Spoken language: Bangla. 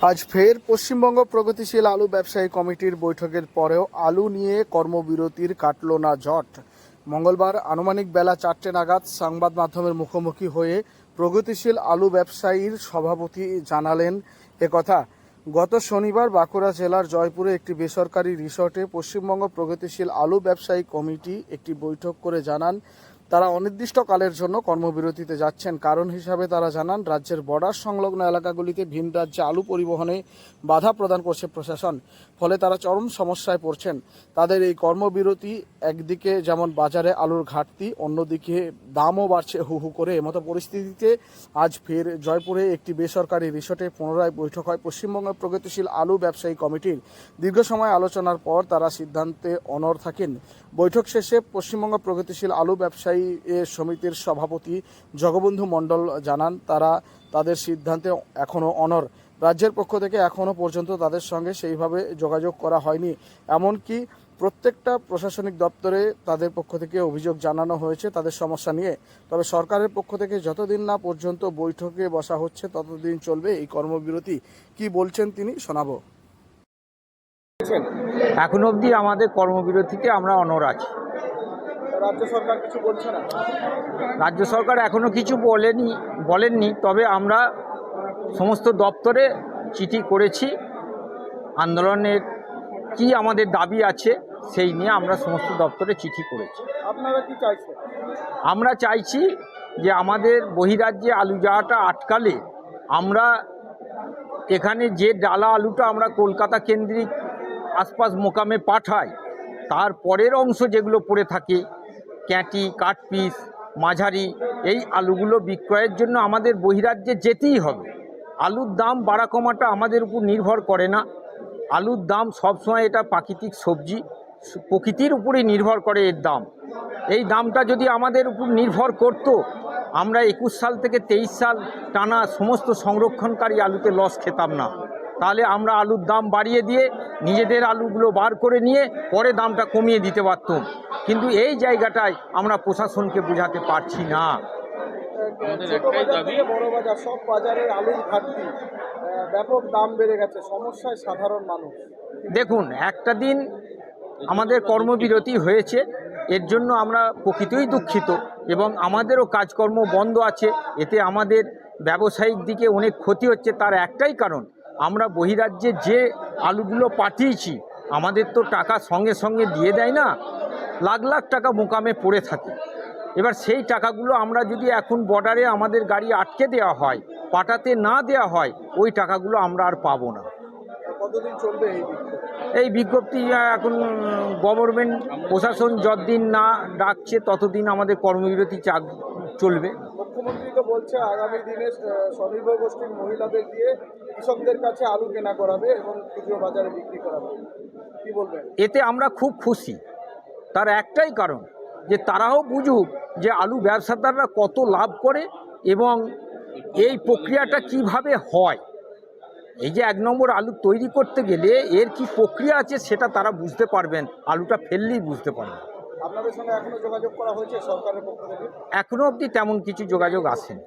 আজ ফের পশ্চিমবঙ্গ প্রগতিশীল আলু ব্যবসায়ী কমিটির বৈঠকের পরেও আলু নিয়ে কর্মবিরতির কাটল না জট মঙ্গলবার আনুমানিক বেলা চারটে নাগাদ সংবাদ মাধ্যমের মুখোমুখি হয়ে প্রগতিশীল আলু ব্যবসায়ীর সভাপতি জানালেন একথা গত শনিবার বাঁকুড়া জেলার জয়পুরে একটি বেসরকারি রিসর্টে পশ্চিমবঙ্গ প্রগতিশীল আলু ব্যবসায়ী কমিটি একটি বৈঠক করে জানান তারা অনির্দিষ্টকালের জন্য কর্মবিরতিতে যাচ্ছেন। কারণ হিসাবে তারা জানান, রাজ্যের বর্ডার সংলগ্ন এলাকাগুলিতে ভিন রাজ্যে আলু পরিবহনে বাধা প্রদান করছে প্রশাসন, ফলে তারা চরম সমস্যায় পড়ছেন। তাদের এই কর্মবিরতি একদিকে যেমন বাজারে আলুর ঘাটতি, অন্যদিকে দামও বাড়ছে হু হু করে। এমতো পরিস্থিতিতে আজ ফের জয়পুরে একটি বেসরকারি রিসোর্টে পুনরায় বৈঠক হয়। পশ্চিমবঙ্গ প্রগতিশীল আলু ব্যবসায়ী কমিটির দীর্ঘ সময় আলোচনার পর তারা সিদ্ধান্তে অনর থাকেন। বৈঠক শেষে পশ্চিমবঙ্গ প্রগতিশীল আলু ব্যবসায়ী এ সমিতির সভাপতি জগবন্ধু মণ্ডল জানান, তারা তাদের সিদ্ধান্তে এখনও অনর। রাজ্যের পক্ষ থেকে এখনও পর্যন্ত তাদের সঙ্গে সেইভাবে যোগাযোগ করা হয়নি। এমনকি প্রত্যেকটা প্রশাসনিক দপ্তরে তাদের পক্ষ থেকে অভিযোগ জানানো হয়েছে তাদের সমস্যা নিয়ে। তবে সরকারের পক্ষ থেকে যতদিন না পর্যন্ত বৈঠকে বসা হচ্ছে, ততদিন চলবে এই কর্মবিরতি। কি বলছেন তিনি, শোনাবো। এখন অবধি আমাদের কর্মবিরতিতে আমরা অনর আছি। রাজ্য সরকার কিছু বলছে না? রাজ্য সরকার এখনও কিছু বলেনি বলেননি তবে আমরা সমস্ত দপ্তরে চিঠি করেছি। আন্দোলনের কি আমাদের দাবি আছে সেই নিয়ে আমরা সমস্ত দপ্তরে চিঠি করেছি। আপনারা কি চাইছেন? আমরা চাইছি যে আমাদের বহিরাজ্যে আলু যাওয়াটা আটকালে আমরা এখানে যে ডালা আলুটা আমরা কলকাতা কেন্দ্রিক আশপাশ মোকামে পাঠাই তার পরের অংশ যেগুলো পড়ে থাকে ক্যাঁটি, কাঠপিস, মাঝারি, এই আলুগুলো বিক্রয়ের জন্য আমাদের বহিরাজ্যে যেতেই হবে। আলুর দাম বাড়া কমাটা আমাদের উপর নির্ভর করে না। আলুর দাম সবসময় এটা প্রাকৃতিক সবজি প্রকৃতির উপরেই নির্ভর করে এর দাম। এই দামটা যদি আমাদের উপর নির্ভর করত, আমরা একুশ সাল থেকে তেইশ সাল টানা সমস্ত সংরক্ষণকারী আলুতে লস খেতাম না। তাহলে আমরা আলুর দাম বাড়িয়ে দিয়ে নিজেদের আলুগুলো বার করে নিয়ে পরে দামটা কমিয়ে দিতে পারতাম। কিন্তু এই জায়গাটায় আমরা প্রশাসনকে বোঝাতে পারছি না। ছোট বাজার থেকে বড় বাজার সব বাজারের আলুর ঘাটতি ব্যাপক দাম বেড়ে গেছে সমস্যায় সাধারণ মানুষ। দেখুন একটা দিন আমাদের কর্মবিরতি হয়েছে এর জন্য আমরা প্রকৃতই দুঃখিত এবং আমাদেরও কাজকর্ম বন্ধ আছে এতে আমাদের ব্যবসায়িক দিকে অনেক ক্ষতি হচ্ছে তার একটাই কারণ আমরা বহিরাজ্যে যে আলুগুলো পাঠিয়েছি আমাদের তো টাকা সঙ্গে সঙ্গে দিয়ে দেয় না লাখ লাখ টাকা মোকামে পড়ে থাকে। এবার সেই টাকাগুলো আমরা যদি এখন বর্ডারে আমাদের গাড়ি আটকে দেওয়া হয় পাঠাতে না দেওয়া হয় ওই টাকাগুলো আমরা আর পাবো না। কতদিন চলবে এই এই বিজ্ঞপ্তি এখন গভর্নমেন্ট প্রশাসন যতদিন না ডাকছে ততদিন আমাদের কর্মবিরতি চাক- চলবে। মুখ্যমন্ত্রী তো বলছে আগামী দিনে স্বনির্ভর গোষ্ঠীর মহিলাদের দিয়ে কৃষকদের কাছে আলু কেনা করাবে এবং খুচরো বাজারে বিক্রি করাবে। কি বলবেন? এতে আমরা খুব খুশি। তার একটাই কারণ যে তারাও বুঝুক যে আলু ব্যবসাদাররা কত লাভ করে এবং এই প্রক্রিয়াটা কীভাবে হয়। এই যে এক নম্বর আলু তৈরি করতে গেলে এর কি প্রক্রিয়া আছে সেটা তারা বুঝতে পারবেন, আলুটা ফেললেই বুঝতে পারবেন। আপনাদের সঙ্গে এখনও যোগাযোগ করা হয়েছে সরকারের পক্ষ থেকে? এখনও অবধি তেমন কিছু যোগাযোগ আসেনি।